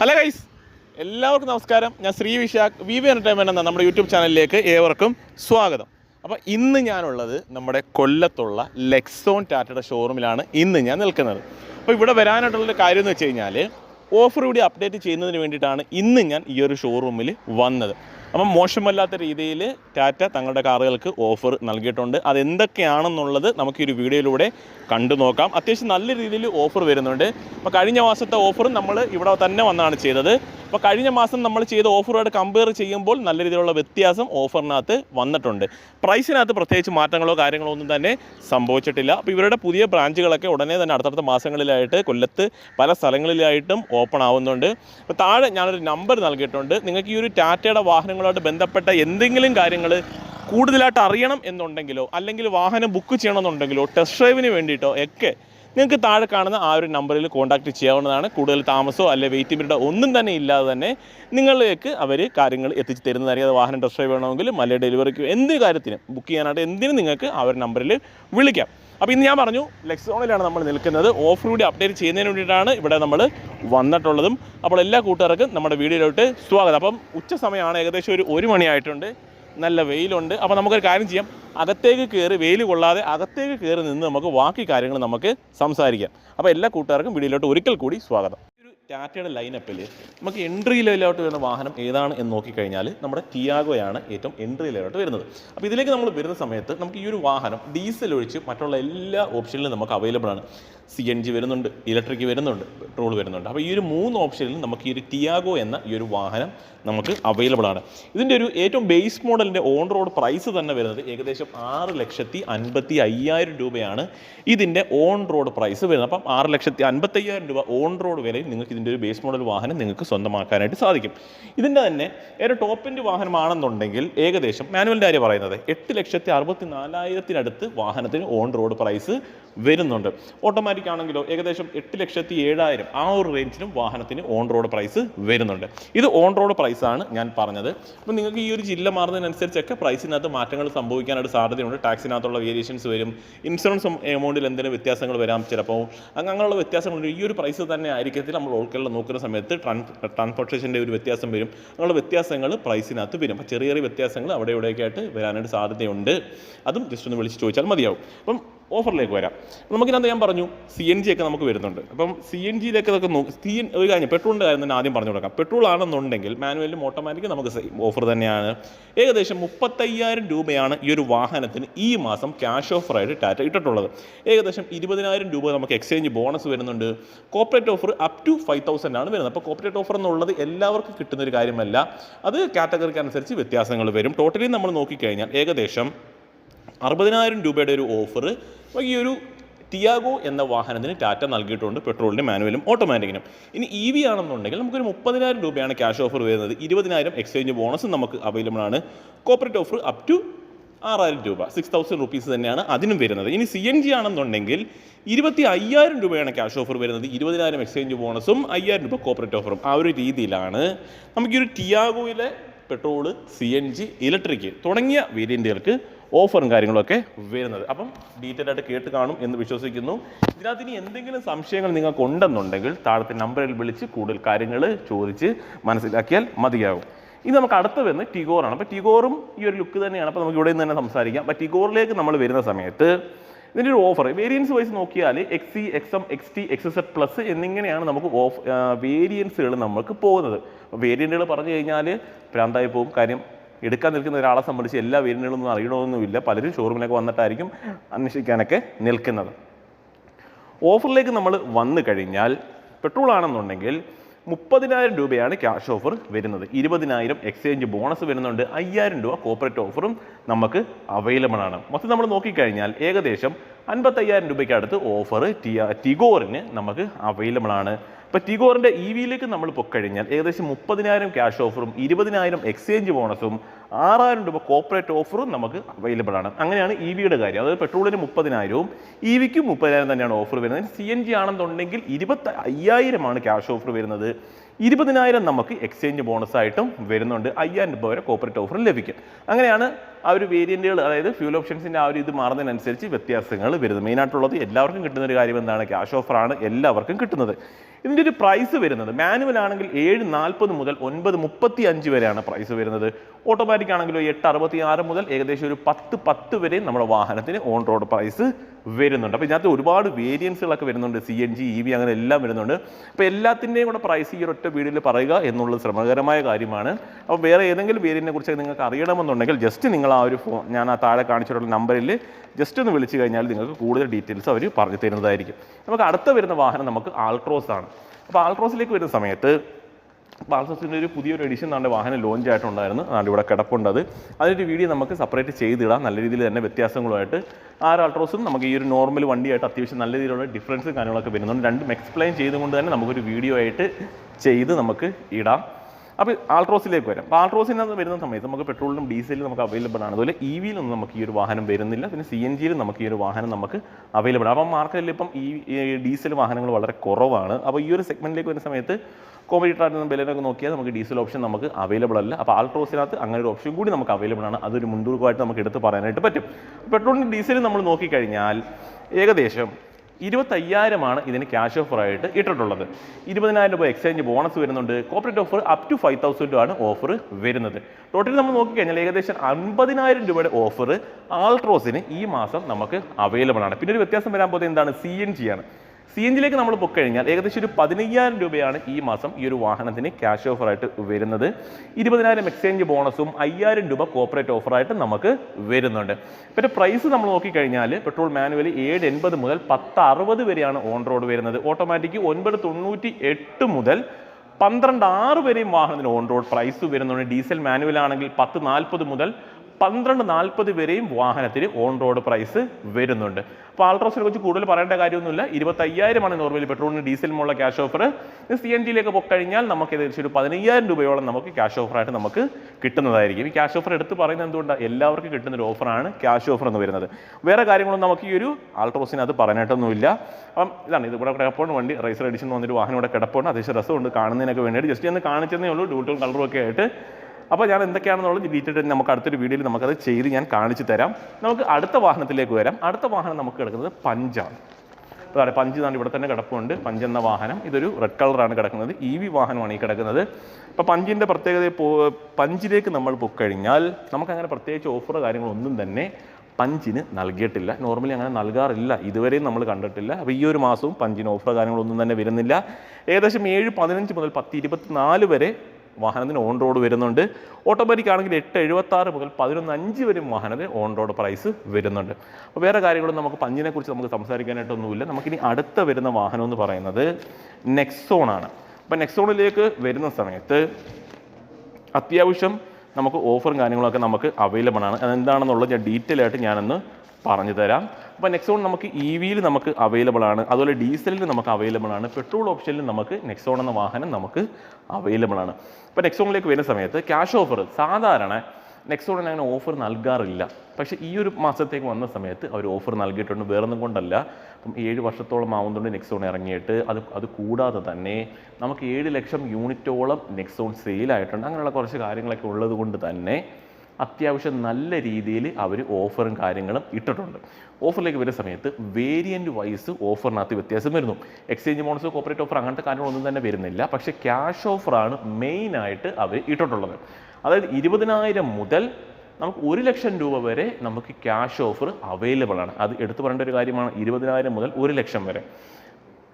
Hello guys എല്ലാവർക്കും നമസ്കാരം. ഞാൻ Shri Vishakh V V entertainment എന്ന നമ്മുടെ യൂട്യൂബ് ചാനലിലേക്ക് ഏവർക്കും സ്വാഗതം. അപ്പോൾ ഇന്ന് ഞാനുള്ളത് നമ്മുടെ കൊല്ലത്തുള്ള ലെക്സോൺ ടാറ്റയുടെ ഷോറൂമിലാണ് ഇന്ന് ഞാൻ നിൽക്കുന്നത്. അപ്പോൾ ഇവിടെ വരാനായിട്ടുള്ളൊരു കാര്യം എന്ന് വെച്ച് കഴിഞ്ഞാൽ ഓഫർ കൂടി അപ്ഡേറ്റ് ചെയ്യുന്നതിന് വേണ്ടിയിട്ടാണ് ഇന്ന് ഞാൻ ഈ ഒരു ഷോറൂമിൽ വന്നത്. അപ്പം മോശമല്ലാത്ത രീതിയിൽ ടാറ്റ തങ്ങളുടെ കാറുകൾക്ക് ഓഫർ നൽകിയിട്ടുണ്ട്. അതെന്തൊക്കെയാണെന്നുള്ളത് നമുക്ക് ഈ ഒരു വീഡിയോയിലൂടെ കണ്ടു നോക്കാം. അത്യാവശ്യം നല്ല രീതിയിൽ ഓഫർ വരുന്നുണ്ട്. അപ്പോൾ കഴിഞ്ഞ മാസത്തെ ഓഫറും നമ്മൾ ഇവിടെ തന്നെ വന്നാണ് ചെയ്തത്. അപ്പോൾ കഴിഞ്ഞ മാസം നമ്മൾ ചെയ്ത ഓഫറുമായിട്ട് കമ്പയർ ചെയ്യുമ്പോൾ നല്ല രീതിയിലുള്ള വ്യത്യാസം ഓഫറിനകത്ത് വന്നിട്ടുണ്ട്. പ്രൈസിനകത്ത് പ്രത്യേകിച്ച് മാറ്റങ്ങളോ കാര്യങ്ങളോ ഒന്നും തന്നെ സംഭവിച്ചിട്ടില്ല. അപ്പോൾ ഇവരുടെ പുതിയ ബ്രാഞ്ചുകളൊക്കെ ഉടനെ തന്നെ അടുത്തടുത്ത മാസങ്ങളിലായിട്ട് കൊല്ലത്ത് പല സ്ഥലങ്ങളിലായിട്ടും ഓപ്പൺ ആവുന്നുണ്ട്. അപ്പോൾ താഴെ ഞാനൊരു നമ്പർ നൽകിയിട്ടുണ്ട്. നിങ്ങൾക്ക് ഈ ഒരു ടാറ്റയുടെ വാഹനങ്ങളുമായിട്ട് ബന്ധപ്പെട്ട എന്തെങ്കിലും കാര്യങ്ങൾ കൂടുതലായിട്ട് അറിയണം എന്നുണ്ടെങ്കിലോ അല്ലെങ്കിൽ വാഹനം ബുക്ക് ചെയ്യണമെന്നുണ്ടെങ്കിലോ ടെസ്റ്റ് ഡ്രൈവിന് വേണ്ടിയിട്ടോ ഒക്കെ നിങ്ങൾക്ക് താഴെ കാണുന്ന ആ ഒരു നമ്പറിൽ കോൺടാക്റ്റ് ചെയ്യാവുന്നതാണ്. കൂടുതൽ താമസമോ അല്ലെ വെയിറ്റ് പീരീഡോ ഒന്നും തന്നെ ഇല്ലാതെ തന്നെ നിങ്ങളിലേക്ക് അവർ കാര്യങ്ങൾ എത്തിച്ചു തരുന്നതായിരിക്കും. അത് വാഹനം ടെസ്റ്റ് ഡ്രൈവ് വേണമെങ്കിലും അല്ലെ ഡെലിവറിക്ക് എന്ത് കാര്യത്തിനും ബുക്ക് ചെയ്യാനായിട്ട് എന്തിനും നിങ്ങൾക്ക് ആ ഒരു നമ്പറിൽ വിളിക്കാം. അപ്പോൾ ഇന്ന് ഞാൻ പറഞ്ഞു ലെക്സോണിലാണ് നമ്മൾ നിൽക്കുന്നത്. ഓഫ് റോഡ് അപ്ഡേറ്റ് ചെയ്യുന്നതിന് വേണ്ടിയിട്ടാണ് ഇവിടെ നമ്മൾ വന്നിട്ടുള്ളതും. അപ്പോൾ എല്ലാ കൂട്ടുകാർക്കും നമ്മുടെ വീഡിയോയിലോട്ട് സ്വാഗതം. അപ്പം ഉച്ച സമയമാണ് ഏകദേശം ഒരു ഒരു മണിയായിട്ടുണ്ട്. നല്ല വെയിലുണ്ട്. അപ്പോൾ നമുക്കൊരു കാര്യം ചെയ്യാം. അകത്തേക്ക് കയറി വെയിൽ കൊള്ളാതെ അകത്തേക്ക് കയറി നിന്ന് നമുക്ക് ബാക്കി കാര്യങ്ങൾ നമുക്ക് സംസാരിക്കാം. അപ്പോൾ എല്ലാ കൂട്ടുകാർക്കും വീഡിയോയിലോട്ട് ഒരിക്കൽ കൂടി സ്വാഗതം. ടാറ്റയുടെ ലൈനപ്പിൽ നമുക്ക് എൻട്രി ലെവലിലോട്ട് വരുന്ന വാഹനം ഏതാണ് എന്ന് നോക്കിക്കഴിഞ്ഞാൽ നമ്മുടെ ടിയാഗോയാണ് ഏറ്റവും എൻട്രി ലെവലിലോട്ട് വരുന്നത്. അപ്പോൾ ഇതിലേക്ക് നമ്മൾ വരുന്ന സമയത്ത് നമുക്ക് ഈ ഒരു വാഹനം ഡീസൽ ഒഴിച്ച് മറ്റുള്ള എല്ലാ ഓപ്ഷനിലും നമുക്ക് അവൈലബിൾ ആണ്. സി എൻ ജി വരുന്നുണ്ട് ഇലക്ട്രിക് വരുന്നുണ്ട് പെട്രോൾ വരുന്നുണ്ട്. അപ്പോൾ ഈ ഒരു മൂന്ന് ഓപ്ഷനിൽ നമുക്ക് ഈ ഒരു ടിയാഗോ എന്ന ഈ ഒരു വാഹനം നമുക്ക് അവൈലബിൾ ആണ്. ഇതിന്റെ ഒരു ഏറ്റവും ബേസ് മോഡലിന്റെ ഓൺ റോഡ് പ്രൈസ് തന്നെ വരുന്നത് ഏകദേശം ആറ് ലക്ഷത്തി അൻപത്തി അയ്യായിരം രൂപയാണ് ഇതിന്റെ ഓൺ റോഡ് പ്രൈസ് വരുന്നത്. അപ്പം ആറ് ലക്ഷത്തി അൻപത്തയ്യായിരം രൂപ ഓൺ റോഡ് വിലയിൽ നിങ്ങൾക്ക് ഇതിന്റെ ഒരു ബേസ് മോഡൽ വാഹനം നിങ്ങൾക്ക് സ്വന്തമാക്കാനായിട്ട് സാധിക്കും. ഇതിന്റെ തന്നെ ഏറ്റവും ടോപ്പിന്റെ വാഹനമാണെന്നുണ്ടെങ്കിൽ ഏകദേശം മാനുവലിന്റെ കാര്യം പറയുന്നത് എട്ട് ലക്ഷത്തി അറുപത്തി നാലായിരത്തിനടുത്ത് വാഹനത്തിന് ഓൺ റോഡ് പ്രൈസ് വരുന്നുണ്ട്. ഓട്ടോമാറ്റിക് ആണെങ്കിലോ ഏകദേശം എട്ട് ലക്ഷത്തി ഏഴായിരം ആ ഒരു റേഞ്ചിലും വാഹനത്തിന് ഓൺ റോഡ് പ്രൈസ് വരുന്നുണ്ട്. ഇത് ഓൺ റോഡ് പ്രൈസാണ് ഞാൻ പറഞ്ഞത്. അപ്പോൾ നിങ്ങൾക്ക് ഈ ഒരു ജില്ല മാറുന്നതിനനുസരിച്ചൊക്കെ പ്രൈസിനകത്ത് മാറ്റങ്ങൾ സംഭവിക്കാനായിട്ട് സാധ്യതയുണ്ട്. ടാക്സിനകത്തുള്ള വേരിയേഷൻസ് വരും. ഇൻഷുറൻസ് എമൗണ്ടിൽ എന്തെങ്കിലും വ്യത്യാസങ്ങൾ വരാം ചിലപ്പോൾ അങ്ങനെയുള്ള വ്യത്യാസങ്ങൾ ഈ ഒരു പ്രൈസ് തന്നെ ആയിരിക്കത്തിൽ നമ്മൾ ഓൾ നോക്കുന്ന സമയത്ത് ട്രാൻസ്പോർട്ടേഷന്റെ ഒരു വ്യത്യാസം വരും. അങ്ങനെയുള്ള വ്യത്യാസങ്ങൾ പ്രൈസിനകത്ത് വരും. ചെറിയ ചെറിയ വ്യത്യാസങ്ങൾ അവിടെ ഇവിടെയൊക്കെ ആയിട്ട് വരാനായിട്ട് സാധ്യതയുണ്ട്. അതും ജസ്റ്റ് ഒന്ന് വിളിച്ച് ചോദിച്ചാൽ മതിയാവും. അപ്പം ഓഫറിലേക്ക് വരാം. നമുക്കിനകത്ത് ഞാൻ പറഞ്ഞു സി എൻ ജി ഒക്കെ നമുക്ക് വരുന്നുണ്ട്. അപ്പം സി എൻ ജിയിലേക്ക് ഇതൊക്കെ നോക്കി സി എൻ ഒരു കാര്യം പെട്രോളിന്റെ കാര്യം തന്നെ ആദ്യം പറഞ്ഞു കൊടുക്കാം. പെട്രോൾ ആണെന്നുണ്ടെങ്കിൽ മാനുവലിലും ഓട്ടോമാറ്റിക് നമുക്ക് ഓഫർ തന്നെയാണ്. ഏകദേശം മുപ്പത്തയ്യായിരം രൂപയാണ് ഈ ഒരു വാഹനത്തിന് ഈ മാസം ക്യാഷ് ഓഫറായിട്ട് ടാറ്റ ഇട്ടിട്ടുള്ളത്. ഏകദേശം ഇരുപതിനായിരം രൂപ നമുക്ക് എക്സ്ചേഞ്ച് ബോണസ് വരുന്നുണ്ട്. Corporate offer up to five thousand ആണ് വരുന്നത്. അപ്പോൾ കോപ്പറേറ്റ് ഓഫർ എന്നുള്ളത് എല്ലാവർക്കും കിട്ടുന്ന ഒരു കാര്യമല്ല. അത് കാറ്റഗറിക്ക് അനുസരിച്ച് വ്യത്യാസങ്ങൾ വരും. ടോട്ടലി നമ്മൾ നോക്കിക്കഴിഞ്ഞാൽ ഏകദേശം അറുപതിനായിരം രൂപയുടെ ഒരു ഓഫർ ഈ ഒരു ടിയാഗോ എന്ന വാഹനത്തിന് ടാറ്റ നൽകിയിട്ടുണ്ട് പെട്രോളിന്റെ മാനുവലും ഓട്ടോമാറ്റിക്കിനും ഇനി ഇ വി ആണെന്നുണ്ടെങ്കിൽ നമുക്കൊരു മുപ്പതിനായിരം രൂപയാണ് ക്യാഷ് ഓഫർ വരുന്നത്. ഇരുപതിനായിരം എക്സ്ചേഞ്ച് ബോണസും നമുക്ക് അവൈലബിൾ ആണ്. കോപ്പറേറ്റ് ഓഫർ അപ് ടു ആറായിരം രൂപ സിക്സ് തൗസൻഡ് റുപ്പീസ് തന്നെയാണ് അതിനും വരുന്നത്. ഇനി സി എൻ ജി ആണെന്നുണ്ടെങ്കിൽ ഇരുപത്തി അയ്യായിരം രൂപയാണ് ക്യാഷ് ഓഫർ വരുന്നത്. ഇരുപതിനായിരം എക്സ്ചേഞ്ച് ബോണസും അയ്യായിരം രൂപ കോപ്പറേറ്റ് ഓഫറും ആ ഒരു രീതിയിലാണ്. നമുക്കൊരു ടിയാഗോയിലെ petrol C N G electric തുടങ്ങിയ വേരിയന്റുകൾക്ക് ഓഫറും കാര്യങ്ങളൊക്കെ വരുന്നത്. അപ്പം ഡീറ്റെയിൽ ആയിട്ട് കേട്ട് കാണും എന്ന് വിശ്വസിക്കുന്നു. ഇതിനകത്ത് ഇനി എന്തെങ്കിലും സംശയങ്ങൾ നിങ്ങൾക്ക് ഉണ്ടെന്നുണ്ടെങ്കിൽ താഴത്തെ നമ്പറിൽ വിളിച്ച് കൂടുതൽ കാര്യങ്ങൾ ചോദിച്ച് മനസ്സിലാക്കിയാൽ മതിയാകും. ഇത് നമുക്ക് അടുത്ത് വരുന്നത് ടിഗോറാണ്. അപ്പോൾ ടിഗോറും ഈ ഒരു ലുക്ക് തന്നെയാണ്. അപ്പോൾ നമുക്ക് ഇവിടെ നിന്ന് തന്നെ സംസാരിക്കാം. അപ്പോൾ ടിഗോറിലേക്ക് നമ്മൾ വരുന്ന സമയത്ത് ഇതിന്റെ ഒരു ഓഫർ വേരിയൻസ് വൈസ് നോക്കിയാൽ X C X M X T X Z plus എന്നിങ്ങനെയാണ് നമുക്ക് ഓഫ് വേരിയൻസുകൾ നമുക്ക് പോകുന്നത്. വേരിയന്റുകൾ പറഞ്ഞു കഴിഞ്ഞാൽ ഭ്രാന്തായി പോകും. കാര്യം എടുക്കാൻ നിൽക്കുന്ന ഒരാളെ സംബന്ധിച്ച് എല്ലാ വേരിയന്റുകളൊന്നും അറിയണമെന്നുമില്ല. പലരും ഷോറൂമിലൊക്കെ വന്നിട്ടായിരിക്കും അന്വേഷിക്കാനൊക്കെ നിൽക്കുന്നത്. ഓഫറിലേക്ക് നമ്മൾ വന്നു കഴിഞ്ഞാൽ പെട്രോൾ ആണെന്നുണ്ടെങ്കിൽ മുപ്പതിനായിരം രൂപയാണ് ക്യാഷ് ഓഫർ വരുന്നത്. ഇരുപതിനായിരം എക്സ്ചേഞ്ച് ബോണസ് വരുന്നുണ്ട്. അയ്യായിരം രൂപ കോപ്പറേറ്റ് ഓഫറും നമുക്ക് അവൈലബിൾ ആണ്. മൊത്തം നമ്മൾ നോക്കിക്കഴിഞ്ഞാൽ ഏകദേശം അൻപത്തയ്യായിരം രൂപയ്ക്ക് അടുത്ത് ഓഫർ ടി ടിഗോറിന് നമുക്ക് അവൈലബിൾ ആണ്. ഇപ്പോൾ ടിഗോറിന്റെ ഇ വിയിലേക്ക് നമ്മൾ പൊക്കഴിഞ്ഞാൽ ഏകദേശം മുപ്പതിനായിരം ക്യാഷ് ഓഫറും ഇരുപതിനായിരം എക്സ്ചേഞ്ച് ബോണസും ആറായിരം രൂപ കോപ്പറേറ്റ് ഓഫറും നമുക്ക് അവൈലബിൾ ആണ്. അങ്ങനെയാണ് ഇ വിയുടെ കാര്യം. അതായത് പെട്രോളിന് മുപ്പതിനായിരവും ഇ വിക്കും മുപ്പതിനായിരം തന്നെയാണ് ഓഫർ വരുന്നത്. സി എൻ ജി ആണെന്നുണ്ടെങ്കിൽ ഇരുപത്തി അയ്യായിരമാണ് ക്യാഷ് ഓഫർ വരുന്നത്. ഇരുപതിനായിരം നമുക്ക് എക്സ്ചേഞ്ച് ബോണസായിട്ടും വരുന്നുണ്ട്. അയ്യായിരം രൂപ വരെ കോപ്പറേറ്റ് ഓഫറും ലഭിക്കും. അങ്ങനെയാണ് ആ ഒരു വേരിയന്റുകൾ അതായത് ഫ്യൂൽ ഓപ്ഷൻസിന്റെ ആ ഒരു ഇത് മാറുന്നതിനനുസരിച്ച് വ്യത്യാസങ്ങൾ വരുന്നത്. മെയിനായിട്ടുള്ളത് എല്ലാവർക്കും കിട്ടുന്ന ഒരു കാര്യം എന്താണ്? ക്യാഷ് ഓഫറാണ് എല്ലാവർക്കും കിട്ടുന്നത്. ഇതിന്റെ ഒരു പ്രൈസ് വരുന്നത്. മാനുവൽ ആണെങ്കിൽ ഏഴ് നാൽപ്പത് മുതൽ ഒൻപത് മുപ്പത്തി അഞ്ച് വരെയാണ് പ്രൈസ് വരുന്നത്. ഓട്ടോമാറ്റിക് ഒരു എട്ട് അറുപത്തി ആറ് മുതൽ ഏകദേശം ഒരു പത്ത് പത്ത് വരെ നമ്മുടെ വാഹനത്തിന് ഓൺ റോഡ് പ്രൈസ് വരുന്നുണ്ട്. അപ്പോൾ ഇതിനകത്ത് ഒരുപാട് വേരിയൻസുകളൊക്കെ വരുന്നുണ്ട്. C N G E V അങ്ങനെ എല്ലാം വരുന്നുണ്ട്. അപ്പോൾ എല്ലാത്തിന്റെയും കൂടെ പ്രൈസ് ഈ ഒറ്റ വീഡിയോയിൽ പറയുക എന്നുള്ളത് ശ്രമകരമായ കാര്യമാണ്. അപ്പോൾ വേറെ ഏതെങ്കിലും വേരിയന്റിനെ കുറിച്ച് നിങ്ങൾക്ക് അറിയണമെന്നുണ്ടെങ്കിൽ ജസ്റ്റ് നിങ്ങൾ ആ ഒരു ഫോൺ ഞാൻ ആ താഴെ കാണിച്ചിട്ടുള്ള നമ്പറിൽ ജസ്റ്റ് ഒന്ന് വിളിച്ചു കഴിഞ്ഞാൽ നിങ്ങൾക്ക് കൂടുതൽ ഡീറ്റെയിൽസ് അവർ പറഞ്ഞു തരുന്നതായിരിക്കും. നമുക്ക് അടുത്ത വരുന്ന വാഹനം നമുക്ക് ആൾട്രോസ് ആണ്. അപ്പോൾ ആൾട്രോസിലേക്ക് വരുന്ന സമയത്ത് ബാൾസസിന്റെ ഒരു പുതിയൊരു എഡിഷൻ നമ്മുടെ വാഹനം ലോഞ്ച് ആയിട്ടുണ്ടായിരുന്നു. അതുകൊണ്ട് ഇവിടെ കിടപ്പുണ്ട് അത്. അതിന്റെ വീഡിയോ നമുക്ക് സെപ്പറേറ്റ് ചെയ്തിടാം. നല്ല രീതിയിൽ തന്നെ വ്യത്യാസങ്ങളുമായിട്ട് ആ ഒരു അൾട്രോസും നമുക്ക് ഈ ഒരു നോർമൽ വണ്ടിയായിട്ട് അത്യാവശ്യം നല്ല രീതിയിലുള്ള ഡിഫറൻസും കാര്യങ്ങളൊക്കെ വരുന്നുണ്ട്. രണ്ടും എക്സ്പ്ലെയിൻ ചെയ്തുകൊണ്ട് തന്നെ നമുക്കൊരു വീഡിയോ ആയിട്ട് ചെയ്ത് നമുക്ക് ഇടാം. അപ്പോൾ ആൾട്രോസിലേക്ക് വരാം. അപ്പോൾ ആൾട്രോസിനകത്ത് വരുന്ന സമയത്ത് നമുക്ക് പെട്രോളിനും ഡീസലിനും നമുക്ക് അവൈലബിൾ ആണ്. അതുപോലെ ഇ വിയിലൊന്നും നമുക്ക് ഈ ഒരു വാഹനം വരുന്നില്ല. പിന്നെ സി എൻ ജിയിലും നമുക്ക് ഈ ഒരു വാഹനം നമുക്ക് അവൈലബിൾ ആണ്. അപ്പം മാർക്കറ്റിൽ ഇപ്പം ഈ ഡീസൽ വാഹനങ്ങൾ വളരെ കുറവാണ്. അപ്പോൾ ഈ ഒരു സെഗ്മെന്റിലേക്ക് വരുന്ന സമയത്ത് കോമ്പറ്റീറ്റർ ആയിട്ട് വിലനൊക്കെ നോക്കിയാൽ നമുക്ക് ഡീസൽ ഓപ്ഷൻ നമുക്ക് അവൈലബിൾ അല്ല. അപ്പോൾ ആൾട്രോസിനകത്ത് അങ്ങനെ ഒരു ഓപ്ഷൻ കൂടി നമുക്ക് അവൈലബിൾ ആണ്. അതൊരു മുൻതൂക്കമായിട്ട് നമുക്ക് എടുത്ത് പറയാനായിട്ട് പറ്റും. പെട്രോളിനും ഡീസലും നമ്മൾ നോക്കിക്കഴിഞ്ഞാൽ ഏകദേശം ഇരുപത്തയ്യായിരമാണ് ഇതിന് ക്യാഷ് ഓഫർ ആയിട്ട് ഇട്ടിട്ടുള്ളത്. ഇരുപതിനായിരം രൂപ എക്സ്ചേഞ്ച് ബോണസ് വരുന്നുണ്ട്. Corporate offer up to five thousand ആണ് ഓഫർ വരുന്നത്. ടോട്ടലി നമ്മൾ നോക്കിക്കഴിഞ്ഞാൽ ഏകദേശം അൻപതിനായിരം രൂപയുടെ ഓഫർ ആൾട്രോസിന് ഈ മാസം നമുക്ക് അവൈലബിൾ ആണ്. പിന്നെ ഒരു വ്യത്യാസം വരാൻ പോകുന്നത് എന്താണ്? സി എൻ ജി ആണ്. സി എൻ ജിയിലേക്ക് നമ്മൾ പൊക്ക് കഴിഞ്ഞാൽ ഏകദേശം ഒരു പതിനയ്യായിരം രൂപയാണ് ഈ മാസം ഈ ഒരു വാഹനത്തിന് ക്യാഷ് ഓഫറായിട്ട് വരുന്നത്. ഇരുപതിനായിരം എക്സ്ചേഞ്ച് ബോണസും അയ്യായിരം രൂപ കോപ്പറേറ്റ് ഓഫറായിട്ട് നമുക്ക് വരുന്നുണ്ട്. പിന്നെ പ്രൈസ് നമ്മൾ നോക്കിക്കഴിഞ്ഞാൽ പെട്രോൾ മാനുവലി ഏഴ് എൺപത് മുതൽ പത്ത് അറുപത് വരെയാണ് ഓൺ റോഡ് വരുന്നത്. ഓട്ടോമാറ്റിക് ഒൻപത് തൊണ്ണൂറ്റി എട്ട് മുതൽ പന്ത്രണ്ട് ആറ് വരെയും വാഹനത്തിന് ഓൺ റോഡ് പ്രൈസ് വരുന്നുണ്ട്. ഡീസൽ മാനുവൽ ആണെങ്കിൽ പത്ത് നാൽപ്പത് മുതൽ പന്ത്രണ്ട് നാൽപ്പത് വരെയും വാഹനത്തിന് ഓൺ റോഡ് പ്രൈസ് വരുന്നുണ്ട്. അപ്പോൾ ആൾട്രോസിനെ കുറിച്ച് കൂടുതൽ പറയേണ്ട കാര്യമൊന്നുമില്ല. ഇരുപത്തയ്യായിരമാണ് നോർമലി പെട്രോളിന് ഡീസലിനുള്ള ക്യാഷ് ഓഫർ സി എൻ ജിയിലേക്ക് പോയിക്കഴിഞ്ഞാൽ നമുക്ക് ഏകദേശം ഒരു പതിനയ്യായിരം രൂപയോളം നമുക്ക് ക്യാഷ് ഓഫറായിട്ട് നമുക്ക് കിട്ടുന്നതായിരിക്കും. ഈ ക്യാഷ് ഓഫർ എടുത്ത് പറയുന്നത് എന്തുകൊണ്ടാണ് എല്ലാവർക്കും കിട്ടുന്ന ഒരു ഓഫറാണ് ക്യാഷ് ഓഫർ എന്ന് വരുന്നത്. വേറെ കാര്യങ്ങളൊന്നും നമുക്ക് ഈ ഒരു ആൾട്രോസിന് അത് പറയാനായിട്ടൊന്നുമില്ല. അപ്പം ഇതാണ് ഇത് ഇവിടെ കിടപ്പുണ്ട്. വണ്ടി റൈസർ എഡിഷൻ വന്നൊരു വാഹനം ഇവിടെ കിടപ്പുണ്ട്. അത്യാവശ്യം രസമുണ്ട് കാണുന്നതിനൊക്കെ വേണ്ടിയിട്ട്. ജസ്റ്റ് ഒന്ന് കാണിച്ചതേ ഉള്ളൂ. ഡ്യൂട്ടും കളറും ഒക്കെ ആയിട്ട്. അപ്പോൾ ഞാൻ എന്തൊക്കെയാണെന്നുള്ളത് ഡീറ്റെയിൽ നമുക്ക് അടുത്തൊരു വീഡിയോയിൽ നമുക്കത് ചെയ്ത് ഞാൻ കാണിച്ചു തരാം. നമുക്ക് അടുത്ത വാഹനത്തിലേക്ക് വരാം. അടുത്ത വാഹനം നമുക്ക് കിടക്കുന്നത് പഞ്ചാണ്. അപ്പോൾ അതെ പഞ്ച് തന്നെ ഇവിടെ തന്നെ കിടപ്പുണ്ട്. പഞ്ച് എന്ന വാഹനം. ഇതൊരു റെഡ് കളറാണ് കിടക്കുന്നത്. ഇ വി വാഹനമാണ് ഈ കിടക്കുന്നത്. അപ്പോൾ പഞ്ചിന്റെ പ്രത്യേകത പഞ്ചിലേക്ക് നമ്മൾ പൊക്കഴിഞ്ഞാൽ നമുക്കങ്ങനെ പ്രത്യേകിച്ച് ഓഫർ കാര്യങ്ങളൊന്നും തന്നെ പഞ്ചിന് നൽകിയിട്ടില്ല. നോർമലി അങ്ങനെ നൽകാറില്ല. ഇതുവരെയും നമ്മൾ കണ്ടിട്ടില്ല. അപ്പോൾ ഈ ഒരു മാസവും പഞ്ചിന് ഓഫർ കാര്യങ്ങളൊന്നും തന്നെ വരുന്നില്ല. ഏകദേശം ഏഴ് പതിനഞ്ച് മുതൽ പത്ത് ഇരുപത്തിനാല് വരെ വാഹനത്തിന് ഓൺ റോഡ് വരുന്നുണ്ട്. ഓട്ടോമാറ്റിക് ആണെങ്കിൽ എട്ട് എഴുപത്തി ആറ് മുതൽ പതിനൊന്ന് അഞ്ച് വരെ വാഹനത്തിന് ഓൺ റോഡ് പ്രൈസ് വരുന്നുണ്ട്. അപ്പോൾ വേറെ കാര്യങ്ങളൊന്നും നമുക്ക് പഞ്ചിനെ കുറിച്ച് നമുക്ക് സംസാരിക്കാനായിട്ടൊന്നുമില്ല. നമുക്കിനി അടുത്ത വരുന്ന വാഹനം എന്ന് പറയുന്നത് നെക്സോൺ ആണ്. അപ്പോൾ നെക്സോണിലേക്ക് വരുന്ന സമയത്ത് അത്യാവശ്യം നമുക്ക് ഓഫറും കാര്യങ്ങളൊക്കെ നമുക്ക് അവൈലബിൾ ആണ്. അതെന്താണെന്നുള്ളത് ഞാൻ ഡീറ്റെയിൽ ആയിട്ട് ഞാനൊന്ന് പറഞ്ഞു തരാം. അപ്പോൾ നെക്സോൺ നമുക്ക് ഇ വിയിൽ നമുക്ക് അവൈലബിൾ ആണ്. അതുപോലെ ഡീസലിൽ നമുക്ക് അവൈലബിൾ ആണ്. പെട്രോൾ ഓപ്ഷനിൽ നമുക്ക് നെക്സോൺ എന്ന വാഹനം നമുക്ക് അവൈലബിൾ ആണ്. ഇപ്പോൾ നെക്സോണിലേക്ക് വരുന്ന സമയത്ത് ക്യാഷ് ഓഫർ സാധാരണ നെക്സോണിന് അങ്ങനെ ഓഫർ നൽകാറില്ല. പക്ഷേ ഈ ഒരു മാസത്തേക്ക് വന്ന സമയത്ത് അവർ ഓഫർ നൽകിയിട്ടുണ്ട്. വേറൊന്നും കൊണ്ടല്ല. അപ്പം ഏഴ് വർഷത്തോളം ആവുന്നുണ്ട് നെക്സോൺ ഇറങ്ങിയിട്ട്. അത് അത് കൂടാതെ തന്നെ നമുക്ക് ഏഴ് ലക്ഷം യൂണിറ്റോളം നെക്സോൺ സെയിലായിട്ടുണ്ട് അങ്ങനെയുള്ള കുറച്ച് കാര്യങ്ങളൊക്കെ ഉള്ളത് കൊണ്ട് തന്നെ അത്യാവശ്യം നല്ല രീതിയിൽ അവർ ഓഫറും കാര്യങ്ങളും ഇട്ടിട്ടുണ്ട്. ഓഫറിലേക്ക് വരുന്ന സമയത്ത് വേരിയന്റ് വൈസ് ഓഫറിനകത്ത് വ്യത്യാസം വരുന്നു. എക്സ്ചേഞ്ച് ബോണസ് കോപ്പറേറ്റ് ഓഫർ അങ്ങനത്തെ കാര്യങ്ങളൊന്നും തന്നെ വരുന്നില്ല. പക്ഷേ ക്യാഷ് ഓഫറാണ് മെയിനായിട്ട് അവർ ഇട്ടിട്ടുള്ളത്. അതായത് ഇരുപതിനായിരം മുതൽ നമുക്ക് ഒരു ലക്ഷം രൂപ വരെ നമുക്ക് ക്യാഷ് ഓഫർ അവൈലബിൾ ആണ്. അത് എടുത്തു പറയേണ്ട ഒരു കാര്യമാണ്. ഇരുപതിനായിരം മുതൽ ഒരു ലക്ഷം വരെ.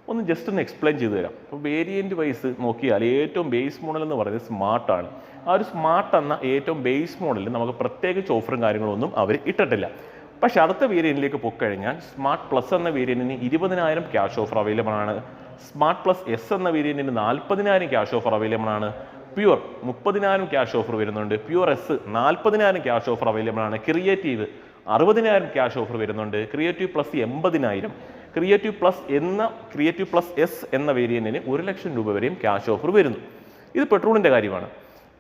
ഒന്ന് ജസ്റ്റ് ഒന്ന് എക്സ്പ്ലെയിൻ ചെയ്തു തരാം. അപ്പോൾ വേരിയന്റ് വൈസ് നോക്കിയാൽ ഏറ്റവും ബേസ് മോഡൽ എന്ന് പറയുന്നത് സ്മാർട്ടാണ് ആ ഒരു സ്മാർട്ട് എന്ന ഏറ്റവും ബേസ് മോഡലിൽ നമുക്ക് പ്രത്യേകിച്ച് ഓഫറും കാര്യങ്ങളൊന്നും അവർ ഇട്ടിട്ടില്ല. പക്ഷേ അടുത്ത വേരിയന്റിലേക്ക് പോയിക്കഴിഞ്ഞാൽ സ്മാർട്ട് പ്ലസ് എന്ന വേരിയന്റിന് ഇരുപതിനായിരം ക്യാഷ് ഓഫർ അവൈലബിൾ ആണ്. സ്മാർട്ട് പ്ലസ് എസ് എന്ന വേരിയന്റിന് നാൽപ്പതിനായിരം ക്യാഷ് ഓഫർ അവൈലബിൾ ആണ്. പ്യുവർ മുപ്പതിനായിരം ക്യാഷ് ഓഫർ വരുന്നുണ്ട്. പ്യുവർ എസ് നാൽപ്പതിനായിരം ക്യാഷ് ഓഫർ അവൈലബിൾ ആണ്. ക്രിയേറ്റീവ് അറുപതിനായിരം ക്യാഷ് ഓഫർ വരുന്നുണ്ട്. ക്രിയേറ്റീവ് പ്ലസ് എൺപതിനായിരം. ക്രിയേറ്റീവ് പ്ലസ് എന്ന ക്രിയേറ്റീവ് പ്ലസ് എസ് എന്ന വേരിയന്റിന് ഒരു ലക്ഷം രൂപ വരെയും ക്യാഷ് ഓഫർ വരുന്നു. ഇത് പെട്രോളിന്റെ കാര്യമാണ്.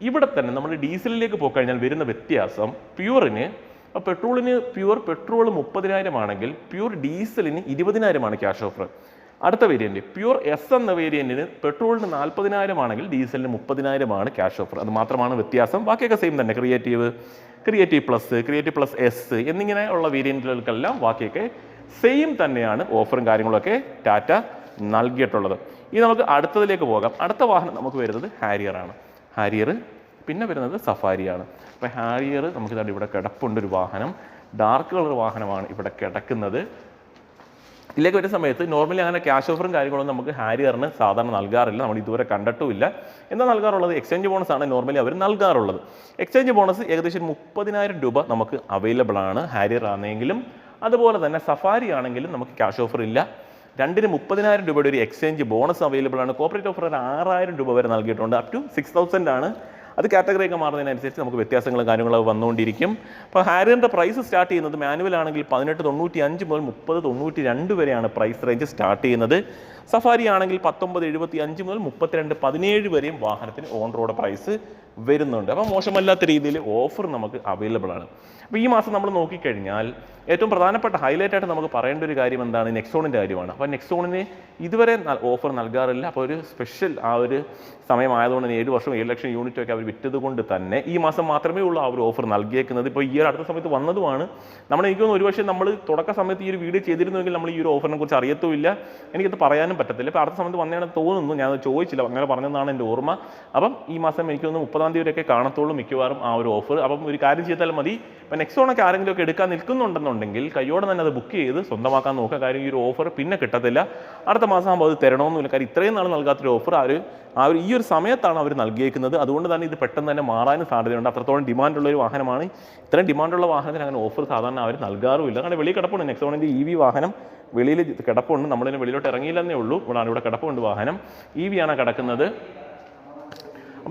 ഇവിടെ തന്നെ നമ്മൾ ഡീസലിലേക്ക് പോയിക്കഴിഞ്ഞാൽ വരുന്ന വ്യത്യാസം പ്യുവറിന് പെട്രോളിന് പ്യുവർ പെട്രോൾ മുപ്പതിനായിരം ആണെങ്കിൽ പ്യുവർ ഡീസലിന് ഇരുപതിനായിരമാണ് ക്യാഷ് ഓഫർ അടുത്ത വേരിയന്റ് പ്യുവർ എസ് എന്ന വേരിയന്റിന് പെട്രോളിന് നാൽപ്പതിനായിരം ആണെങ്കിൽ ഡീസലിന് മുപ്പതിനായിരമാണ് ക്യാഷ് ഓഫർ അത് മാത്രമാണ് വ്യത്യാസം. ബാക്കിയൊക്കെ സെയിം തന്നെ. Creative creative plus creative plus S എന്നിങ്ങനെ ഉള്ള വേരിയന്റുകൾക്കെല്ലാം ബാക്കിയൊക്കെ സെയിം തന്നെയാണ് ഓഫറും കാര്യങ്ങളൊക്കെ ടാറ്റ നൽകിയിട്ടുള്ളത്. ഇനി നമുക്ക് അടുത്തതിലേക്ക് പോകാം. അടുത്ത വാഹനം നമുക്ക് വരുന്നത് ഹാരിയറാണ് ഹാരിയർ പിന്നെ വരുന്നത് സഫാരിയാണ് അപ്പോൾ ഹാരിയർ നമുക്ക് ഇതാണ്ട് ഇവിടെ കിടപ്പുണ്ട് ഒരു വാഹനം. ഡാർക്ക് കളർ വാഹനമാണ് ഇവിടെ കിടക്കുന്നത്. ഇതിലേക്ക് വരുന്ന സമയത്ത് നോർമലി അങ്ങനെ ക്യാഷ് ഓഫറും കാര്യങ്ങളൊന്നും നമുക്ക് ഹാരിയറിന് സാധാരണ നൽകാറില്ല. നമ്മൾ ഇതുവരെ കണ്ടിട്ടുമില്ല. എന്താ നൽകാറുള്ളത്? എക്സ്ചേഞ്ച് ബോണസ് ആണ് നോർമലി അവർ നൽകാറുള്ളത്. എക്സ്ചേഞ്ച് ബോണസ് ഏകദേശം മുപ്പതിനായിരം രൂപ നമുക്ക് അവൈലബിൾ ആണ് ഹാരിയർ ആണെങ്കിലും അതുപോലെ തന്നെ സഫാരി ആണെങ്കിലും നമുക്ക് ക്യാഷ് ഓഫർ ഇല്ല. രണ്ടിന് മുപ്പതിനായിരം രൂപയുടെ ഒരു എക്സ്ചേഞ്ച് ബോണസ് അവൈലബിൾ ആണ്. കോപ്പറേറ്റ് ഓഫർ ആറായിരം രൂപ വരെ നൽകിയിട്ടുണ്ട്. അപ് ടു സിക്സ് തൗസൻഡ് ആണ്. അത് കാറ്റഗറി ഒക്കെ മാറുന്നതിനനുസരിച്ച് നമുക്ക് വ്യത്യാസങ്ങളും കാര്യങ്ങളും വന്നുകൊണ്ടിരിക്കും. അപ്പോൾ ഹാരിയറിന്റെ പ്രൈസ് സ്റ്റാർട്ട് ചെയ്യുന്നത് മാനുവൽ ആണെങ്കിൽ പതിനെട്ട് തൊണ്ണൂറ്റി അഞ്ച് മുതൽ മുപ്പത് തൊണ്ണൂറ്റി രണ്ട് വരെയാണ് പ്രൈസ് റേഞ്ച് സ്റ്റാർട്ട് ചെയ്യുന്നത്. സഫാരി ആണെങ്കിൽ പത്തൊമ്പത് എഴുപത്തി അഞ്ച് മുതൽ മുപ്പത്തിരണ്ട് പതിനേഴ് വരെയും വാഹനത്തിന് ഓൺ റോഡ് പ്രൈസ് വരുന്നുണ്ട്. അപ്പോൾ മോശമല്ലാത്ത രീതിയിൽ ഓഫർ നമുക്ക് അവൈലബിൾ ആണ്. അപ്പോൾ ഈ മാസം നമ്മൾ നോക്കിക്കഴിഞ്ഞാൽ ഏറ്റവും പ്രധാനപ്പെട്ട ഹൈലൈറ്റ് ആയിട്ട് നമുക്ക് പറയേണ്ട ഒരു കാര്യം എന്താണ്? നെക്സോണിന്റെ കാര്യമാണ്. അപ്പോൾ നെക്സോണിന് ഇതുവരെ ഓഫർ നൽകാറില്ല. അപ്പോൾ ഒരു സ്പെഷ്യൽ ആ ഒരു സമയമായതുകൊണ്ട് ഏഴ് വർഷം ഏഴ് ലക്ഷം യൂണിറ്റ് ഒക്കെ അവർ വിറ്റത് കൊണ്ട് തന്നെ ഈ മാസം മാത്രമേ ഉള്ളൂ ആ ഒരു ഓഫർ നൽകിയേക്കുന്നത്. ഇപ്പോൾ ഈ അടുത്ത സമയത്ത് വന്നതുമാണ്. നമ്മൾ എനിക്ക് തോന്നുന്നു ഒരുപക്ഷെ നമ്മൾ തുടക്ക സമയത്ത് ഈ ഒരു വീഡിയോ ചെയ്തിരുന്നുവെങ്കിൽ നമ്മൾ ഈ ഒരു ഓഫറിനെ കുറിച്ച് അറിയത്തുമില്ല. എനിക്കത് പറയാനും പറ്റത്തില്ല. ഇപ്പോൾ അടുത്ത സമയത്ത് വന്നതാണ് തോന്നുന്നു. ഞാൻ ചോദിച്ചില്ല. അങ്ങനെ പറഞ്ഞതാണ് എന്റെ ഓർമ്മ. അപ്പം ഈ മാസം എനിക്ക് തോന്നുന്നു മുപ്പതാം തീയതി വരെയൊക്കെ കാണത്തുള്ളൂ മിക്കവാറും ആ ഒരു ഓഫർ അപ്പം ഒരു കാര്യം ചെയ്താൽ മതി. ഇപ്പം ഓണൊക്കെ ആരെങ്കിലും ഒക്കെ എടുക്കാൻ നിൽക്കുന്നുണ്ടെന്നുണ്ടെങ്കിൽ കയ്യോടെ തന്നെ അത് ബുക്ക് ചെയ്ത് സ്വന്തമാക്കാൻ നോക്കുക. കാര്യം ഈ ഒരു ഓഫർ പിന്നെ കിട്ടത്തില്ല. അടുത്ത മാസം ആകുമ്പോൾ അത് തരണമെന്നില്ല. കാര്യം ഇത്രയും നാൾ നൽകാത്തൊരു ഓഫർ ആ ഒരു ആ ഒരു ഈ ഒരു സമയത്താണ് അവർ നൽകിയേക്കുന്നത്. അതുകൊണ്ട് തന്നെ ഇത് പെട്ടെന്ന് തന്നെ മാറാനും സാധ്യതയുണ്ട്. അത്രത്തോളം ഡിമാൻഡുള്ള ഒരു വാഹനമാണ്. ഇത്രയും ഡിമാൻഡുള്ള വാഹനത്തിന് അങ്ങനെ ഓഫർ സാധാരണ അവർ നൽകാറുമില്ല. കാരണം വെളിയിൽ കിടപ്പുണ്ട്. നെക്സോണിന്റെ ഇ വി വാഹനം വെളിയിൽ കിടപ്പുണ്ട്. നമ്മളിതിന് വെളിയിലോട്ട് ഇറങ്ങിയില്ലെന്നേ ഉള്ളൂ. ഇവിടെ ഇവിടെ കിടപ്പുണ്ട് വാഹനം. ഇ വി ആണ് കിടക്കുന്നത്.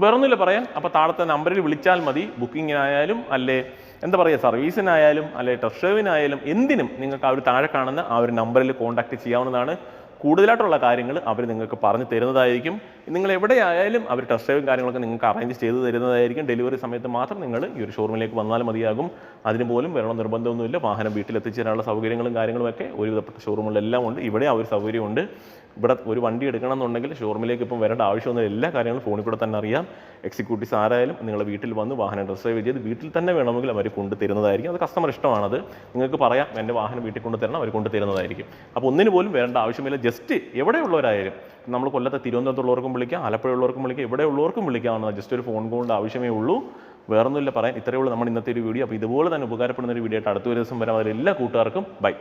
വേറെ ഒന്നുമില്ല പറയാൻ അപ്പോൾ താഴത്തെ നമ്പറിൽ വിളിച്ചാൽ മതി. ബുക്കിങ്ങിനായാലും അല്ലേ എന്താ പറയുക സർവീസിനായാലും അല്ലെ ടെസ്റ്റ് ഡ്രൈവിനായാലും എന്തിനും നിങ്ങൾക്ക് ആ ഒരു താഴെ കാണുന്ന ആ ഒരു നമ്പറിൽ കോൺടാക്ട് ചെയ്യാവുന്നതാണ്. കൂടുതലായിട്ടുള്ള കാര്യങ്ങൾ അവർ നിങ്ങൾക്ക് പറഞ്ഞു തരുന്നതായിരിക്കും. നിങ്ങൾ എവിടെയായാലും അവർ ടെസ്റ്റ് ഡ്രൈവും കാര്യങ്ങളൊക്കെ നിങ്ങൾക്ക് അറേഞ്ച് ചെയ്ത് തരുന്നതായിരിക്കും. ഡെലിവറി സമയത്ത് മാത്രം നിങ്ങൾ ഈ ഒരു ഷോറൂമിലേക്ക് വന്നാൽ മതിയാകും. അതിന് പോലും വരണം നിർബന്ധമൊന്നുമില്ല. വാഹനം വീട്ടിൽ എത്തിച്ചേരാനുള്ള സൗകര്യങ്ങളും കാര്യങ്ങളുമൊക്കെ ഒരുവിധപ്പെട്ട ഷോറൂമുകളിലെല്ലാം ഉണ്ട്. ഇവിടെ ആ ഒരു സൗകര്യമുണ്ട്. ഇവിടെ ഒരു വണ്ടി എടുക്കണം എന്നുണ്ടെങ്കിൽ ഷോറൂമിലേക്ക് ഇപ്പം വരേണ്ട ആവശ്യമൊന്നും എല്ലാ കാര്യങ്ങളും ഫോണിൽ കൂടെ തന്നെ അറിയാം. എക്സിക്യൂട്ടീവ്സ് ആരായാലും നിങ്ങളുടെ വീട്ടിൽ വന്ന് വാഹനം ടെസ്റ്റ് ഡ്രൈവ് ചെയ്ത് വീട്ടിൽ തന്നെ വേണമെങ്കിൽ അവർ കൊണ്ട് തരുന്നതായിരിക്കും അത് കസ്റ്റമർ ഇഷ്ടമാണത്. നിങ്ങൾക്ക് പറയാം എന്റെ വാഹനം വീട്ടിൽ കൊണ്ട് തരണം അവർ കൊണ്ട് തരുന്നതായിരിക്കും അപ്പോൾ ഒന്നിന് പോലും വരേണ്ട ആവശ്യമില്ല. ജസ്റ്റ് എവിടെയുള്ളവരായാലും നമ്മൾ കൊല്ലത്തെ തിരുവനന്തപുരത്തുള്ളവർക്കും വിളിക്കാം ആലപ്പുഴയുള്ളവർക്കും വിളിക്കാം ഇവിടെ ഉള്ളവർക്കും വിളിക്കാവുന്നതാണ്. ജസ്റ്റ് ഒരു ഫോൺ കോളിന്റെ ആവശ്യമേ ഉള്ളൂ. വേറൊന്നുമില്ല പറയാൻ ഇത്രയേ ഉള്ളൂ. നമ്മുടെ ഇന്നത്തെ ഒരു വീഡിയോ അപ്പോൾ ഇതുപോലെ തന്നെ ഉപകാരപ്പെടുന്ന ഒരു വീഡിയോ ആയിട്ട് അടുത്ത ഒരു ദിവസം വരാം. അതിൽ കൂട്ടുകാർക്കും ബൈ